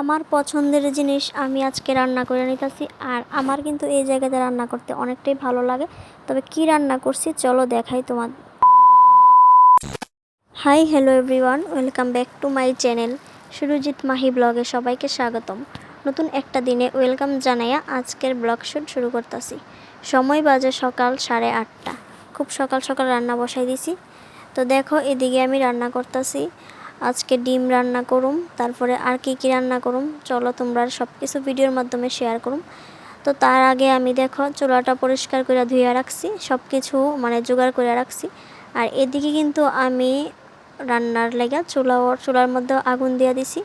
আমার পছন্দের জিনিস আমি আজকে রান্না করে নিতেছি, আর আমার কিন্তু এই জায়গাতে রান্না করতে অনেকটাই ভালো লাগে। তবে কি রান্না করছি চলো দেখাই তোমার hi, hello everyone, welcome back to my channel Surajit Mahi ব্লগে সবাইকে স্বাগতম। নতুন একটা দিনে ওয়েলকাম জানাইয়া আজকের ব্লগ শুট শুরু করতেছি। সময় বাজে সকাল সাড়ে আটটা। খুব সকাল সকাল রান্না বসাই দিছি। তো দেখো এদিকে আমি রান্না করতেছি। আজকে ডিম রান্না করুম, তারপরে আর কি কি রান্না করুম, চলো তোমরা সব কিছু ভিডিওর মাধ্যমে শেয়ার করুম। তো তার আগে আমি দেখো, চুলাটা পরিষ্কার করে ধুয়ে রাখছি সব কিছু মানে জোগাড় করে রাখছি। আর এদিকে কিন্তু আমি রান্নার লেগে চুলা চুলার মধ্যে আগুন দিয়ে দিছি,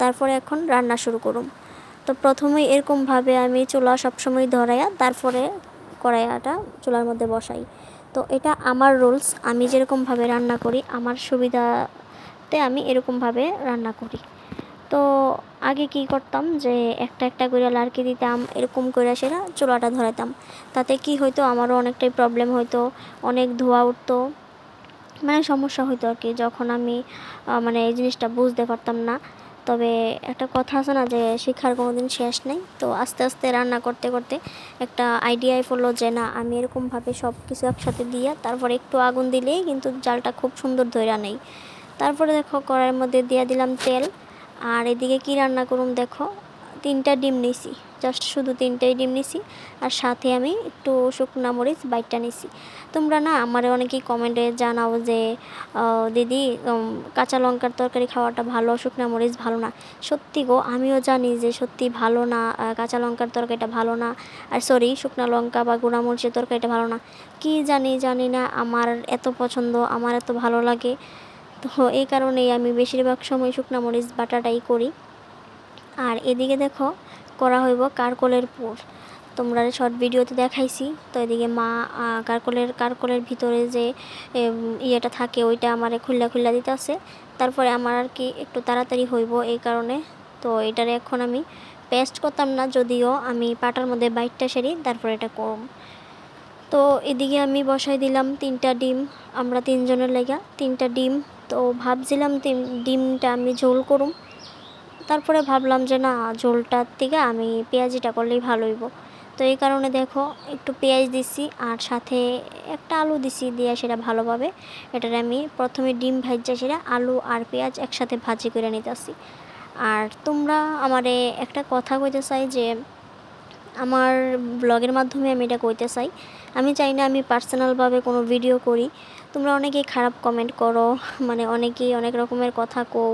তারপরে এখন রান্না শুরু করুম। তো প্রথমেই এরকমভাবে আমি চুলা সবসময় ধরাইয়া তারপরে কড়াইয়াটা চুলার মধ্যে বসাই। তো এটা আমার রুলস, আমি যেরকমভাবে রান্না করি, আমার সুবিধাতে আমি এরকমভাবে রান্না করি। তো আগে কি করতাম যে একটা একটা করে লাড়কি দিতাম, এরকম করে সেটা চুলাটা ধরাতাম। তাতে কি হয়তো আমারও অনেকটাই প্রবলেম হতো অনেক ধোয়া উঠতো। মানে সমস্যা হতো আর কি, যখন আমি মানে এই জিনিসটা বুঝতে পারতাম না। তবে একটা কথা আছে না যে শিক্ষার কোনো দিন শেষ নেই। তো আস্তে আস্তে রান্না করতে করতে একটা আইডিয়াই পড়ল যে, না, আমি এরকমভাবে সব কিছু একসাথে দিয়ে, তারপর একটু আগুন দিলেই কিন্তু জালটা খুব সুন্দর ধইরা নেই। তারপরে দেখো কড়াইয়ের মধ্যে দিয়ে দিলাম তেল। আর এদিকে কি রান্না করুম দেখো? তিনটা ডিম নিছি, জাস্ট শুধু তিনটাই ডিম নিছি। আর সাথে আমি একটু শুকনা মরিচ বাইটটা নিছি। তোমরা না আমার অনেকেই কমেন্টে জানাও যে দিদি কাঁচা লঙ্কার তরকারি খাওয়াটা ভালো, শুকনা মরিচ ভালো না। সত্যি গো, আমিও জানি যে সত্যি ভালো না কাঁচা লঙ্কার তরকারিটা ভালো না। আর সরি শুকনা লঙ্কা বা গুঁড়া মরিচের তরকারিটা ভালো না। কি জানি জানি না, আমার এত পছন্দ, আমার এত ভালো লাগে। তো এই কারণেই আমি বেশিরভাগ সময় শুকনা মরিচ বাটাটাই করি। আর এদিকে দেখো, করা হইব কারকলের পুর। তোমরা শর্ট ভিডিওতে দেখাইছি, তো এদিকে মা কারকলের কারকলের ভিতরে যে ইয়েটা থাকে, ওইটা আমার খুল্লা খুল্লা দিতে আছে তারপরে আমার আর কি একটু তাড়াতাড়ি হইব এই কারণে। তো এটারে এখন আমি পেস্ট করতাম না, যদিও আমি পাটার মধ্যে বাইটটা সেরি, তারপরে এটা করব তো এদিকে আমি বসাই দিলাম তিনটা ডিম, আমরা তিনজনের লেগা তিনটা ডিম তো ভাবছিলাম তিন- ডিমটা আমি ঝোল করুম। তারপরে ভাবলাম যে না, ঝোলটার থেকে আমি পেঁয়াজিটা করলেই ভালো হইব। তো এই কারণে দেখো, একটু পেঁয়াজ দিছি আর সাথে একটা আলু দিছি দিয়ে সেটা ভালোভাবে। এটার আমি প্রথমে ডিম ভাজা সেটা আলু আর পেঁয়াজ একসাথে ভাজি করে নিতেছি। আর তোমরা আমারে একটা কথা কইতে চাই যে আমার ব্লগের মাধ্যমে আমি এটা কইতে চাই। আমি চাই না আমি পার্সোনালভাবে কোনো ভিডিও করি। তোমরা অনেকেই খারাপ কমেন্ট করো মানে অনেকেই অনেক রকমের কথা কও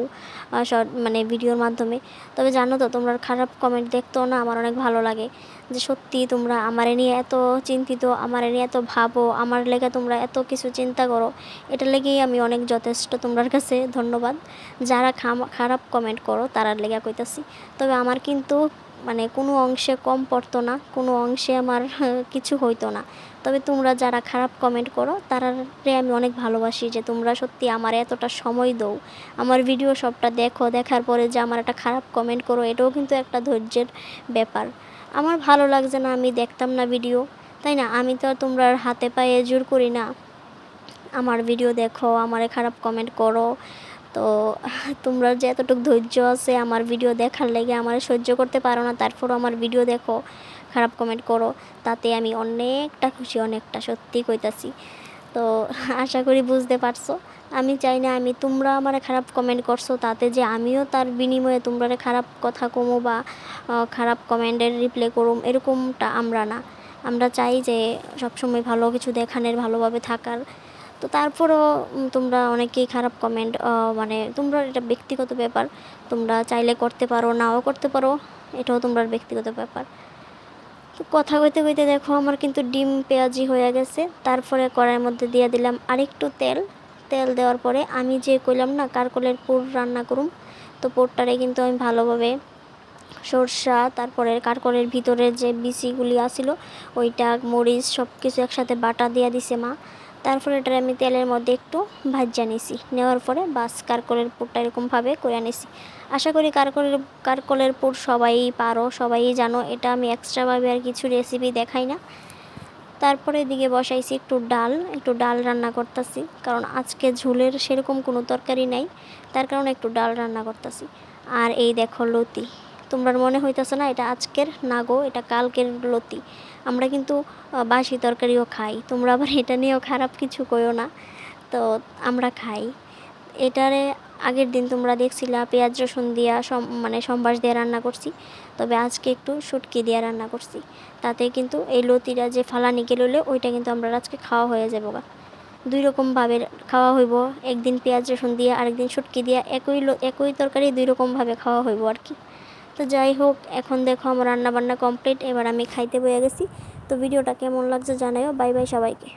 মানে ভিডিওর মাধ্যমে। তবে জানো তো, তোমরা খারাপ কমেন্ট দেখতেও না, আমার অনেক ভালো লাগে। যে সত্যি তোমরা আমার নিয়ে এত চিন্তিত, আমার নিয়ে এত ভাবো, আমার লেগে তোমরা এত কিছু চিন্তা করো, এটা লেগেই আমি অনেক যথেষ্ট তোমার কাছে ধন্যবাদ। যারা খারাপ কমেন্ট করো, তারার লেগে কইতাছি। তবে আমার কিন্তু মানে কোনো অংশে কম পড়তো না, কোনো অংশে আমার কিছু হইতো না। তবে তোমরা যারা খারাপ কমেন্ট করো তারারে আমি অনেক ভালোবাসি যে তোমরা সত্যি আমার এতটা সময় দাও। আমার ভিডিও সবটা দেখো, দেখার পরে যে আমার একটা খারাপ কমেন্ট করো, এটাও কিন্তু একটা ধৈর্যের ব্যাপার। আমার ভালো লাগছে না আমি দেখতাম না ভিডিও তাই না? আমি তো তোমরা হাতে পায়ে জোর করি না। আমার ভিডিও দেখো, আমারে খারাপ কমেন্ট করো তো, তোমরা যে এতটুকু ধৈর্য আছে আমার ভিডিও দেখার লেগে আমার সহ্য করতে পারো না, তারপরও আমার ভিডিও দেখো, খারাপ কমেন্ট করো, তাতে আমি অনেকটা খুশি, অনেকটা সত্যি কইতাছি। তো, আশা করি বুঝতে পারছ। আমি চাই না আমি তোমরা আমার খারাপ কমেন্ট করছ, তাতে যে আমিও তার বিনিময়ে তোমরা খারাপ কথা কমো বা খারাপ কমেন্টের রিপ্লাই করুম, এরকমটা আমরা না। আমরা চাই যে সবসময় ভালো কিছু দেখানোর, ভালোভাবে থাকার। তো তারপরও তোমরা অনেকেই খারাপ কমেন্ট মানে তোমরা এটা ব্যক্তিগত ব্যাপার। তোমরা চাইলে করতে পারো, নাও করতে পারো, এটাও তোমরা ব্যক্তিগত ব্যাপার। তো কথা কইতে কইতে দেখো, আমার কিন্তু ডিম পেঁয়াজি হয়ে গেছে। তারপরে কড়াইয়ের মধ্যে দিয়ে দিলাম আরেকটু তেল। তেল দেওয়ার পরে আমি যে কইলাম না, কারকলের পুর রান্না করুম, তো পুরটারে কিন্তু আমি ভালোভাবে সরষা, তারপরে কারকলের ভিতরে যে বিচিগুলি আসিল ওইটা, মরিচ সব কিছু একসাথে বাটা দিয়ে দিছে মা। তারপরে এটা আমি তেলের মধ্যে একটু ভাজা নিছি। নেওয়ার পরে বাস কারকলের পুরটা এরকমভাবে করে নিছি। আশা করি কারকলের কারকলের পুর সবাই পারো, সবাই জানো, এটা আমি এক্সট্রাভাবে আর কিছু রেসিপি দেখাই না। তারপরে এদিকে বসাইছি একটু ডাল একটু ডাল রান্না করতেছি, কারণ আজকে ঝোলের সেরকম কোনো তরকারি নাই, তার কারণে একটু ডাল রান্না করতেছি। আর এই দেখো লতি। তোমরা মনে হইতেছে না, এটা আজকের না গো, এটা কালকের লতি। আমরা কিন্তু বাসি তরকারিও খাই। তোমরা আবার এটা নিয়েও খারাপ কিছু কইও না। তো আমরা খাই। এটারে আগের দিন তোমরা দেখছিলা, পেঁয়াজ, রসুন দিয়া মানে সম্বাস দিয়ে রান্না করছি। তবে আজকে একটু শুটকি দিয়ে রান্না করছি। তাতে কিন্তু এই লতিটা যে ফালানি গেলে ওইটা কিন্তু আমরা আজকে খাওয়া হয়ে যাব গা। দুই রকমভাবে খাওয়া হইব। একদিন পেঁয়াজ, রসুন দিয়ে, আরেকদিন শুটকি দিয়ে, একই একই তরকারি দুই রকমভাবে খাওয়া হইব আর কি। তো যাই হোক, এখন দেখো আমার রান্নাবান্না কমপ্লিট এবার আমি খাইতে বয়ে গেছি। তো ভিডিওটা কেমন লাগছে জানাইও। বাই বাই সবাইকে।